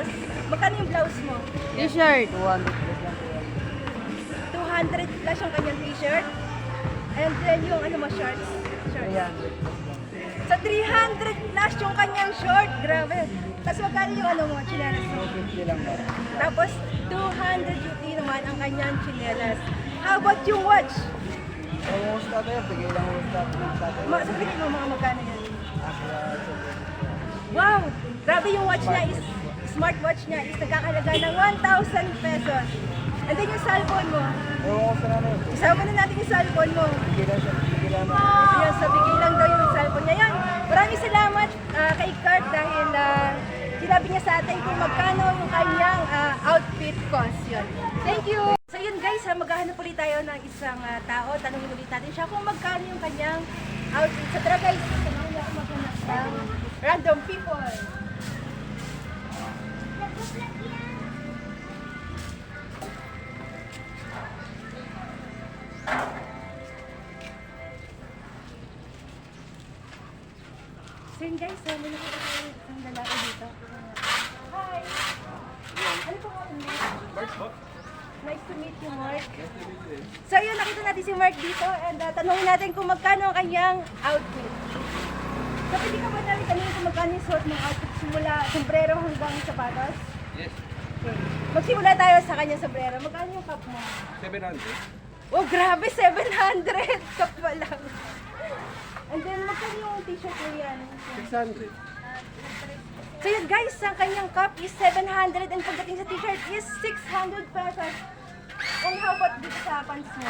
blouse. Magkano yung blouse mo? T-shirt. 200 plus yung kanyang t-shirt. And then yung ano mo, shorts. Shorts. So 300 plus yung kanyang short. Grabe. Tapos magkano yung ano mo, chinelas mo? Tapos 250 naman ang kanyang chinelas. How about yung watch? Ma sa piling mo mga magkano yan? Wow! Grabe yung watch niya is, smartwatch niya is nagkakalaga ng 1,000 pesos. And then yung cellphone mo, isama na natin yung cellphone mo. Yan, sa bigay lang daw yung cellphone niya. Yan, maraming salamat ah, kay Kurt dahil uh, sinabi niya sa atin kung magkano yung kanyang ah, outfit cost. Yun. Thank you! So yun guys, ha, maghahanap ulit tayo ng isang ah, tao. Tanungin ulit natin siya kung magkano yung kanyang outfit. So tara guys, samahan niyo ako maghanap ng random people. So yun guys, so may nakita tayo isang lalaki dito. Hi! Ano po Mark po. Nice to meet you, Mark. So yun, nakita natin si Mark dito and uh, tanungin natin kung magkano ang kanyang outfit. So pwede ka ba namin tanungin kung magkano yung suot ng outfit simula sombrero hanggang sapatos? Yes, Okay. Magsimula tayo sa kanyang sombrero. Magkano yung cup mo? 700. Oh, grabe! 700! Cup pa lang. And then, magkano yung t-shirt mo yan? 600. So yun guys, ang kanyang cup is 700 and pagdating sa t-shirt is 600 pesos. And how about dito sa pants mo?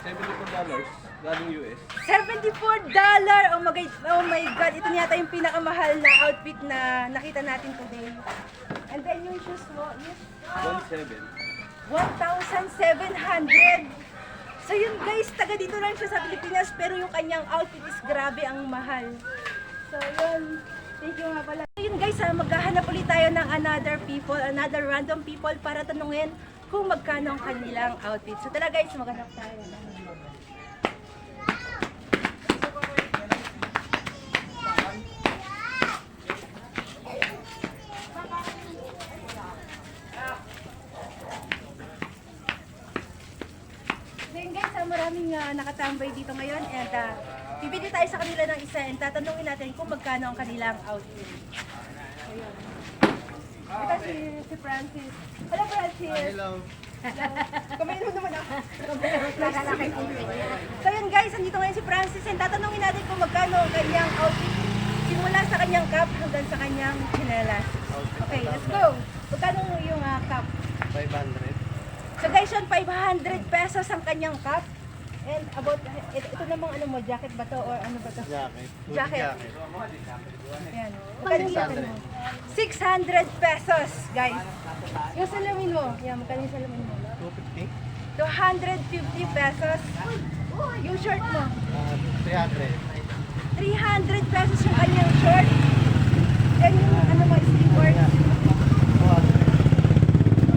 $74 galing US. 74 dollar! Oh my, God, oh my God, ito yata yung pinakamahal na outfit na nakita natin today. And then yung shoes mo is 17. 1,700. So yun guys, taga dito lang siya sa Pilipinas pero yung kanyang outfit is grabe ang mahal. So yun, thank you nga pala. So yun guys, ha, maghahanap ulit tayo ng another people, another random people para tanungin kung magkano ang kanilang outfit. So tara guys, maghanap tayo. Ah, nakatambay dito ngayon and uh, pipili tayo sa kanila ng isa and tatanungin natin kung magkano ang kanilang outfit. So yun. Ito si, si Francis. Hello Francis! Hello! Kamay mo naman ako. so yun guys, andito ngayon si Francis and tatanungin natin kung magkano ang kanyang outfit simula sa kanyang cap hanggang sa kanyang chinelas. Okay, let's go! Magkano yung ah, cap? 500. So guys, yun, 500 pesos ang kanyang cup. And about, ito, ito namang ano mo, jacket ba to or ano ba to? Jacket. Jacket. Yan. Magkano yung jacket mo? 600 pesos, guys. Yung salamin mo, yan, magkano yung salamin mo? 250. 250 pesos. Yung shirt mo, Uh, 300. 300 pesos yung kanyang short. Then yung ano mo, slippers.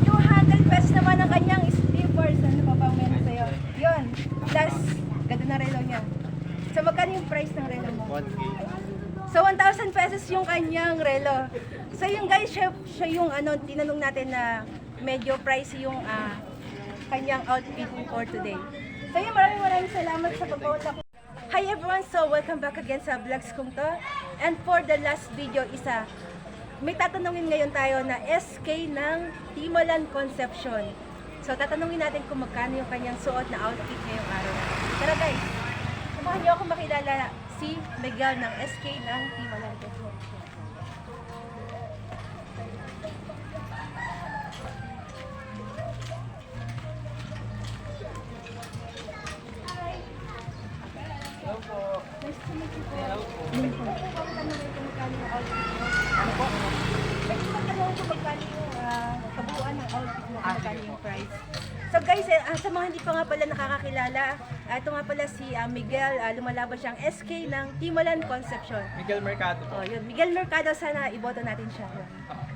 200 pesos naman ang kanyang slippers. Ano pa bang meron sa'yo? Yun. Plus, ganda na relo niya. So, magkano yung price ng relo mo? 1K. So, 1,000 pesos yung kanyang relo. So, yung guys, siya, siya yung ano, tinanong natin na medyo pricey yung ah, kanyang outfit for today. So, yun, maraming maraming salamat sa pagpunta ko. Hi everyone! So, welcome back again sa vlogs kong to. And for the last video, isa, may tatanungin ngayon tayo na SK ng Timolan Conception. So, tatanungin natin kung magkano yung kanyang suot na outfit ngayong araw. Tara guys, samahan niyo ako makilala si Miguel ng SK ng Timolan Conception. Hello po. Nice to meet you po. Hello po. Pwede ko ba tanungin kung magkano yung outfit mo? Ano po? Pwede ko ba tanungin kung magkano yung ah, kabuuan ng outfit mo, Ah, kung magkano yung price. So guys, ah, sa mga hindi pa nga pala nakakakilala, ah, ito nga pala si ah, Miguel, ah, lumalaban siyang SK ng Timolan Concepcion. Miguel Mercado. Oh, yun. Miguel Mercado, sana iboto natin siya. Yun.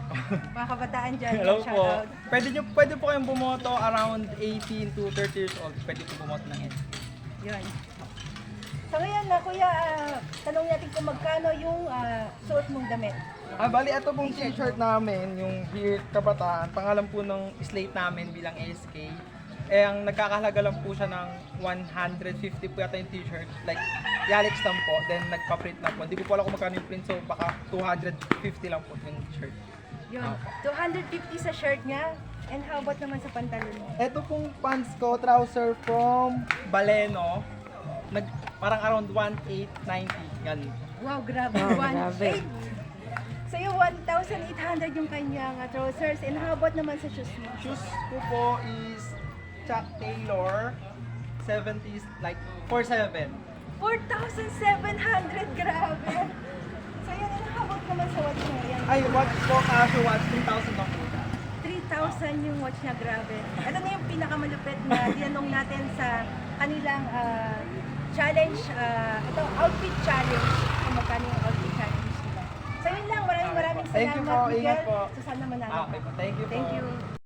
Mga kabataan dyan, Hello po. out. Pwede, nyo, pwede po kayong bumoto around 18 to 30 years old. Pwede po bumoto ng SK. Yun. So ngayon na kuya, ah, tanong natin kung magkano yung ah, suot mong damit. Ah, bali, ito pong t-shirt namin, yung Beard Kabataan, pangalan po ng slate namin bilang ASK. Eh, ang nagkakahalaga lang po siya ng 150 po yata yung t-shirt. Like, Yalex lang po, then nagpa-print na po. Hindi ko po alam kung magkano yung print, so baka 250 lang po yung t-shirt. Yun. Opo. 250 sa shirt niya. And how about naman sa pantalon mo? Ito pong pants ko, trouser from Baleno nag, parang around 1,890. Ganun. Wow, grabe. Wow, One grabe. So yung 1,800 yung kanyang trousers. And how about naman sa shoes mo? Shoes ko po is Chuck Taylor 70s like 47. 4,700! Grabe! So yun, and how about naman sa watch mo yan? Ay, watch ko, casio watch, 3,000 ako. 1,000 yung watch na grabe. Ito na yung pinakamalupit na tinanong natin sa kanilang uh, challenge. Uh, ito, outfit challenge. Kung magkano yung outfit challenge nila. So yun lang, maraming maraming salamat, Thank you po, Miguel. ingat po. Susana Manalo. Ah, okay po, thank you po. Thank you.